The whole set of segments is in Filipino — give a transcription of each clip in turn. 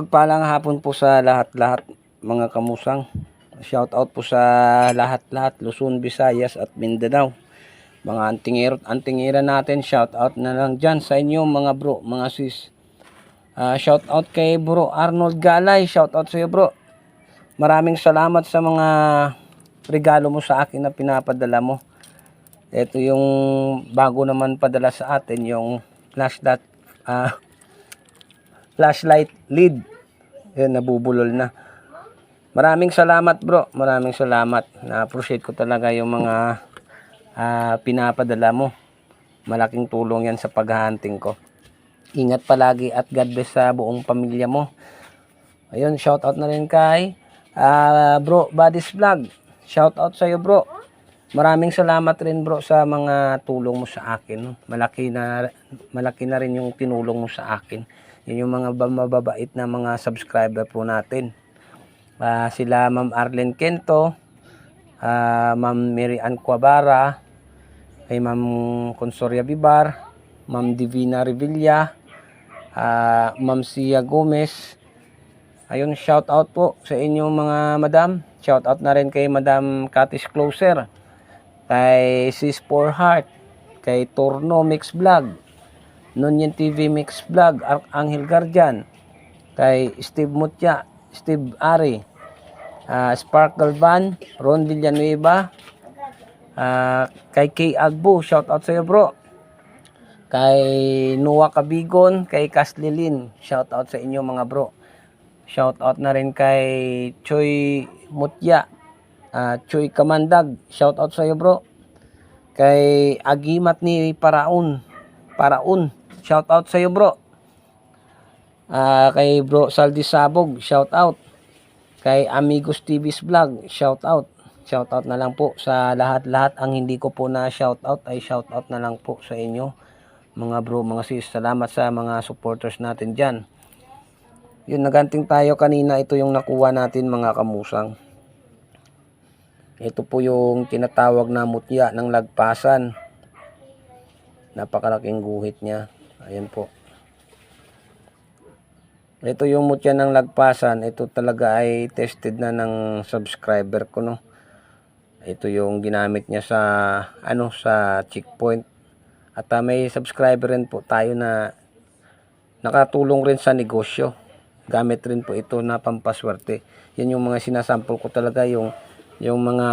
mapagpalang hapon po sa lahat-lahat mga kamusang. Shout out po sa lahat-lahat Luzon, Visayas at Mindanao. Mga antingero at antingira natin, shout out na lang dyan sa inyo mga bro, mga sis. Ah, shout out kay bro Arnold Galay, shout out sa iyo bro. Maraming salamat sa mga regalo mo sa akin na pinapadala mo. Ito yung bago naman padala sa atin, yung flashlight, ah, flashlight lead. Yan, nabubulol na. Maraming salamat bro, maraming salamat. Na-appreciate ko talaga yung mga ah, pinapadala mo. Malaking tulong yan sa paghahunting ko. Ingat palagi at God bless sa buong pamilya mo. Ayun, shout out na rin kay ah, bro Buddies Vlog. Shout out sa iyo bro. Maraming salamat rin bro sa mga tulong mo sa akin. Malaki na malaki na rin yung tinulong mo sa akin. Yun yung mga ba- mababait na mga subscriber po natin. Ah, sila Ma'am Arlen Kento, ah, Ma'am Mary Ann Cuabara, kay Ma'am Consoria Bibar, Ma'am Divina Revilla, ah, Ma'am Sia Gomez. Ayun, shout out po sa inyong mga madam. Shout out na rin kay Madam Katis Closer, kay Sis For Heart, kay Torno Mix Vlog, Nunyan TV Mix Vlog, Arcangel Guardian, kay Steve Mutya, Steve Ari, ah, Sparkle Van, Ron Villanueva, ah, kay Kay Agbo, shout out sa iyo bro. Kay Noah Kabigon, kay Kaslilin, shout out sa inyo mga bro. Shout out na rin kay Choi Mutya, ah, Choi Kamandag, shout out sa iyo bro. Kay Agimat ni Paraun, Paraun, shout out sa iyo bro. Ah, kay bro Saldi Sabog, shout out. Kay Amigos TV's Vlog, shout out. Shout out na lang po sa lahat-lahat. Ang hindi ko po na shout out ay shout out na lang po sa inyo. Mga bro, mga sis, salamat sa mga supporters natin dyan. Yun, naganting tayo kanina. Ito yung nakuha natin mga kamusang. Ito po yung tinatawag na mutya ng lagpasan. Napakalaking guhit niya. Ayan po. Ito yung mutya ng lagpasan. Ito talaga ay tested na ng subscriber ko, no. Ito yung ginamit niya sa ano sa checkpoint. At ah, may subscriber rin po tayo na nakatulong rin sa negosyo. Gamit rin po ito na pampaswerte. Yan yung mga sinasample ko talaga yung yung mga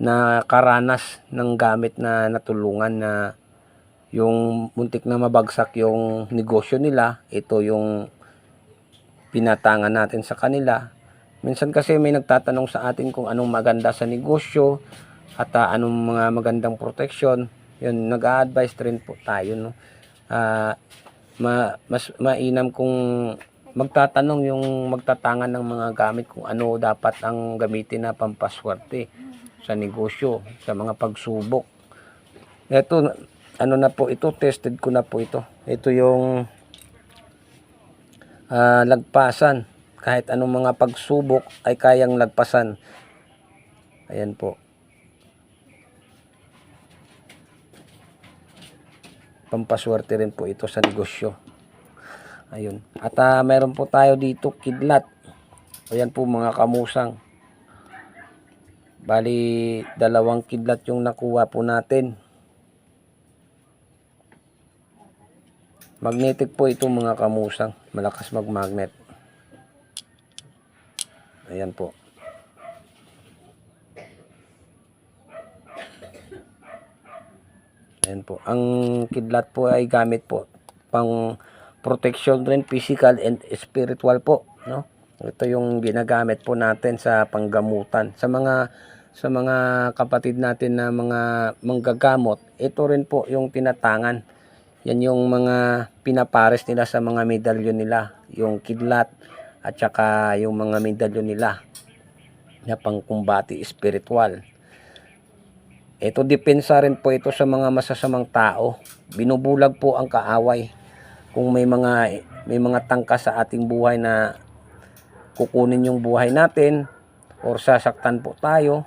nakaranas ng gamit na natulungan na yung muntik na mabagsak yung negosyo nila, ito yung pinatangan natin sa kanila. Minsan kasi may nagtatanong sa atin kung anong maganda sa negosyo at ah, anong mga magandang protection. Yun, nag-a-advise rin po tayo. No? Ah, ma, mas mainam kung magtatanong yung magtatangan ng mga gamit kung ano dapat ang gamitin na pampaswerte sa negosyo, sa mga pagsubok. Ito, ano na po ito, tested ko na po ito. Ito yung ah, lagpasan. Kahit anong mga pagsubok ay kayang lagpasan. Ayan po. Pampaswerte rin po ito sa negosyo. Ayun. At ah, meron po tayo dito kidlat. Ayan po mga kamusang. Bali, dalawang kidlat yung nakuha po natin. Magnetic po ito mga kamusang. Malakas mag-magnet. Ayan po. Ayan po. Ang kidlat po ay gamit po pang protection rin physical and spiritual po, no? Ito yung ginagamit po natin sa panggamutan. Sa mga sa mga kapatid natin na mga manggagamot, ito rin po yung tinatangan. Yan yung mga pinapares nila sa mga medalyon nila, yung kidlat at saka yung mga medalyon nila na pangkumbati spiritual. Ito depensa rin po ito sa mga masasamang tao. Binubulag po ang kaaway. Kung may mga may mga tangka sa ating buhay na kukunin yung buhay natin or sasaktan po tayo.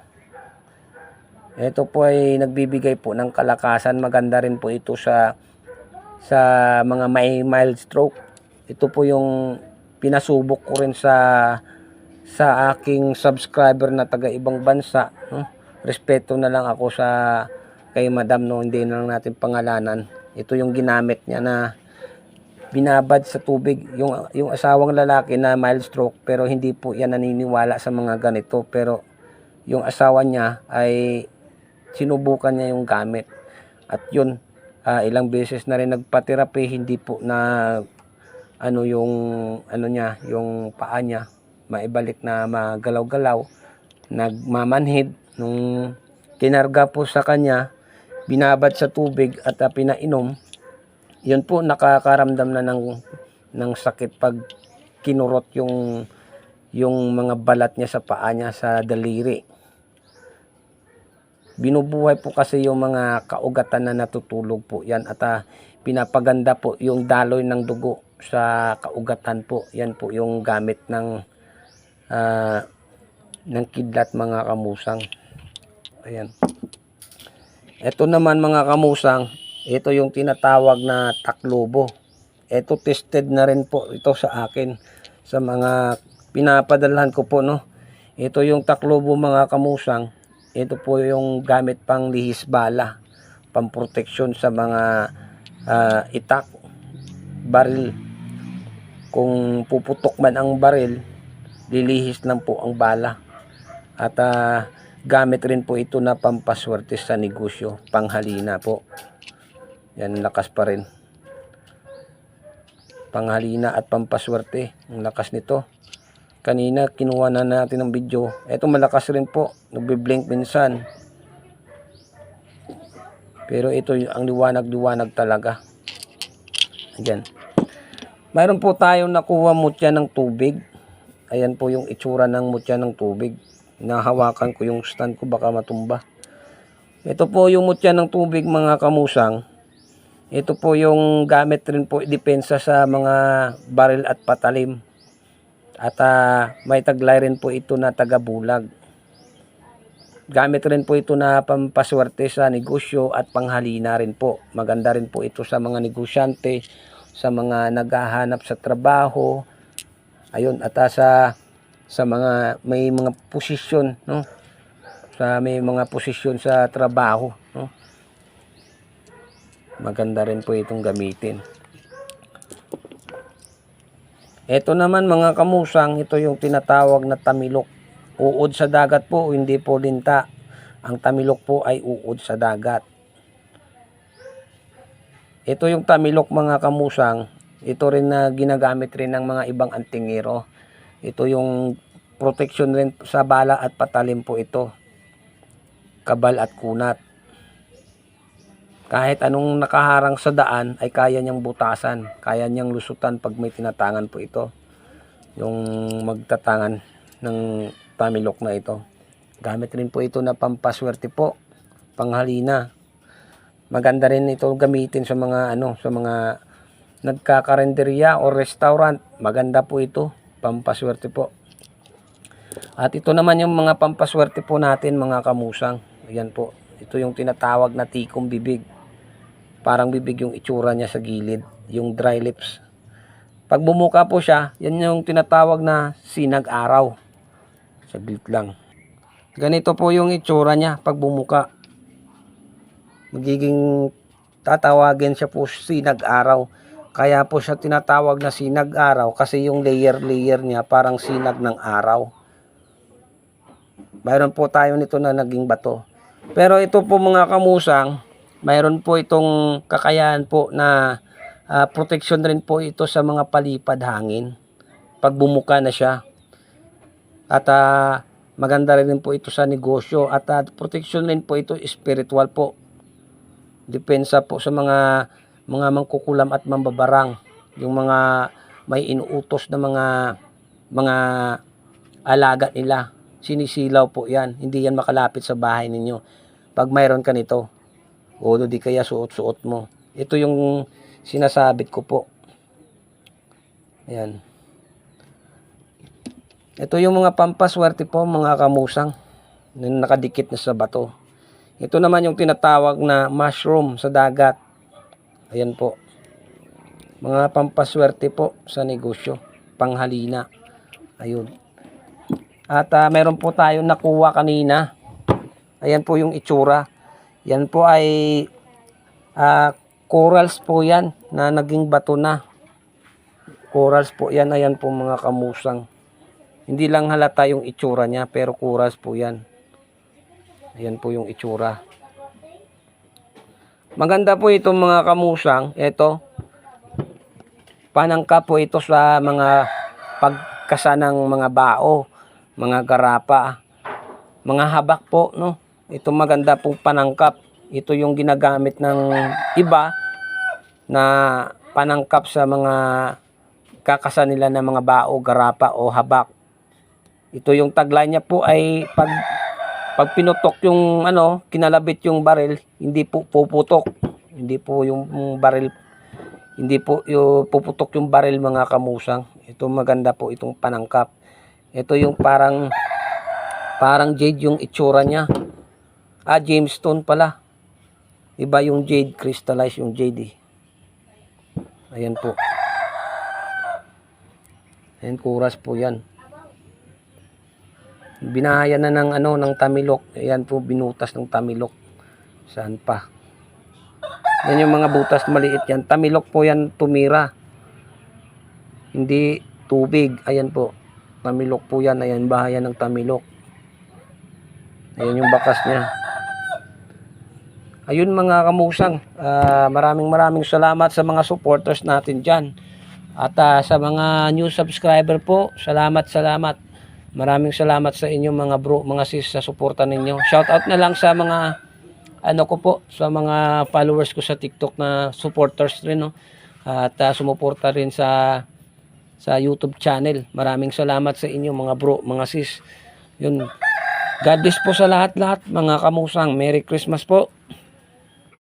Ito po ay nagbibigay po ng kalakasan. Maganda rin po ito sa sa mga may mild stroke. Ito po yung pinasubok ko rin sa sa aking subscriber na taga ibang bansa. No? Respeto na lang ako sa kay madam no, hindi na lang natin pangalanan. Ito yung ginamit niya na binabad sa tubig yung yung asawang lalaki na mild stroke pero hindi po yan naniniwala sa mga ganito pero yung asawa niya ay sinubukan niya yung gamit at yun ah, ilang beses na rin nagpa-therapy hindi po na ano yung ano niya yung paa niya maibalik na magalaw-galaw nagmamanhid nung kinarga po sa kanya binabad sa tubig at ah, pinainom yun po nakakaramdam na ng ng sakit pag kinurot yung yung mga balat niya sa paa niya sa daliri. Binubuhay po kasi yung mga kaugatan na natutulog po yan at ah, pinapaganda po yung daloy ng dugo sa kaugatan po. Yan po yung gamit ng ah, ng kidlat mga kamusang. Ayan. Ito naman mga kamusang, ito yung tinatawag na taklobo. Ito tested na rin po ito sa akin sa mga pinapadalhan ko po no. Ito yung taklobo mga kamusang. Ito po yung gamit pang lihis bala, pamproteksyon sa mga ah, itak, baril. Kung puputok man ang baril, lilihis lang po ang bala. At ah, gamit rin po ito na pampaswerte sa negosyo, panghalina po. Yan, lakas pa rin. Panghalina at pampaswerte. Ang lakas nito. Kanina, kinuha na natin ng video. Ito malakas rin po. Nagbiblink minsan. Pero ito yung- ang liwanag-liwanag talaga. Ayan. Mayroon po tayong nakuha mutya ng tubig. Ayan po yung itsura ng mutya ng tubig. Nahawakan ko yung stand ko baka matumba. Ito po yung mutya ng tubig mga kamusang. Ito po yung gamit rin po depensa sa mga baril at patalim. At ah, may taglay rin po ito na tagabulag. Gamit rin po ito na pampaswerte sa negosyo at panghalina rin po. Maganda rin po ito sa mga negosyante, sa mga naghahanap sa trabaho. Ayun, at ah, sa sa mga may mga posisyon, no? Sa may mga posisyon sa trabaho, no? Maganda rin po itong gamitin. Ito naman mga kamusang, ito yung tinatawag na tamilok. Uod sa dagat po, hindi po linta. Ang tamilok po ay uod sa dagat. Ito yung tamilok mga kamusang. Ito rin na ginagamit rin ng mga ibang antingero. Ito yung protection rin sa bala at patalim po ito. Kabal at kunat. Kahit anong nakaharang sa daan ay kaya niyang butasan. Kaya niyang lusutan pag may tinatangan po ito. Yung magtatangan ng tamilok na ito. Gamit rin po ito na pampaswerte po. Panghalina. Maganda rin ito gamitin sa mga ano, sa mga nagkakarenderya o restaurant. Maganda po ito. Pampaswerte po. At ito naman yung mga pampaswerte po natin mga kamusang. Ayan po. Ito yung tinatawag na tikong bibig. Parang bibig yung itsura niya sa gilid. Yung dry lips. Pag bumuka po siya, yan yung tinatawag na sinag araw. Saglit lang. Ganito po yung itsura niya pag bumuka. Magiging tatawagin siya po sinag araw. Kaya po siya tinatawag na sinag araw kasi yung layer-layer niya parang sinag ng araw. Mayroon po tayo nito na naging bato. Pero ito po mga kamusang, mayroon po itong kakayahan po na ah, protection rin po ito sa mga palipad hangin. Pag bumuka na siya. At ah, maganda rin po ito sa negosyo. At ah, protection rin po ito spiritual po. Depensa po sa mga mga mangkukulam at mambabarang. Yung mga may inuutos na mga mga alaga nila. Sinisilaw po yan. Hindi yan makalapit sa bahay ninyo. Pag mayroon ka nito, o di kaya suot-suot mo. Ito yung sinasabit ko po. Ayan. Ito yung mga pampaswerte po, mga kamusang, na nakadikit na sa bato. Ito naman yung tinatawag na mushroom sa dagat. Ayan po. Mga pampaswerte po sa negosyo. panghalina. Ayun. At ah, meron po tayong nakuha kanina. Ayan po yung itsura. Yan po ay ah, corals po yan na naging bato na. Corals po yan. Ayan po mga kamusang. Hindi lang halata yung itsura niya pero corals po yan. Ayan po yung itsura. Maganda po itong mga kamusang. Ito. Panangka po ito sa mga pagkasanang mga bao, mga garapa, mga habak po, no? Ito maganda pong panangkap. Ito yung ginagamit ng iba na panangkap sa mga kakasan nila ng mga bao, garapa o habak. Ito yung tagline niya po ay pag pag pinutok yung ano, kinalabit yung baril, hindi po puputok. Hindi po yung baril hindi po yung puputok yung baril mga kamusang. Ito maganda po itong panangkap. Ito yung parang parang jade yung itsura niya. Ah, Jamestone pala. Iba yung jade, crystallized yung jade eh. Ayan po. Ayan, kuras po yan. Binahaya na ng ano ng tamilok. Ayan po binutas ng tamilok. Saan pa? Yan yung mga butas maliit yan. Tamilok po yan tumira. Hindi tubig. Ayan po. Tamilok po yan. Ayan bahaya ng tamilok. Ayan yung bakas niya. Ayun mga kamusang. ah, maraming maraming salamat sa mga supporters natin dyan. At ah, sa mga new subscriber po, salamat, salamat. Maraming salamat sa inyo mga bro, mga sis sa suporta ninyo. Shout out na lang sa mga ano ko po, sa mga followers ko sa TikTok na supporters rin no. At ah, sumuporta rin sa sa YouTube channel. Maraming salamat sa inyo mga bro, mga sis. Yun. God bless po sa lahat-lahat mga kamusang. Merry Christmas po.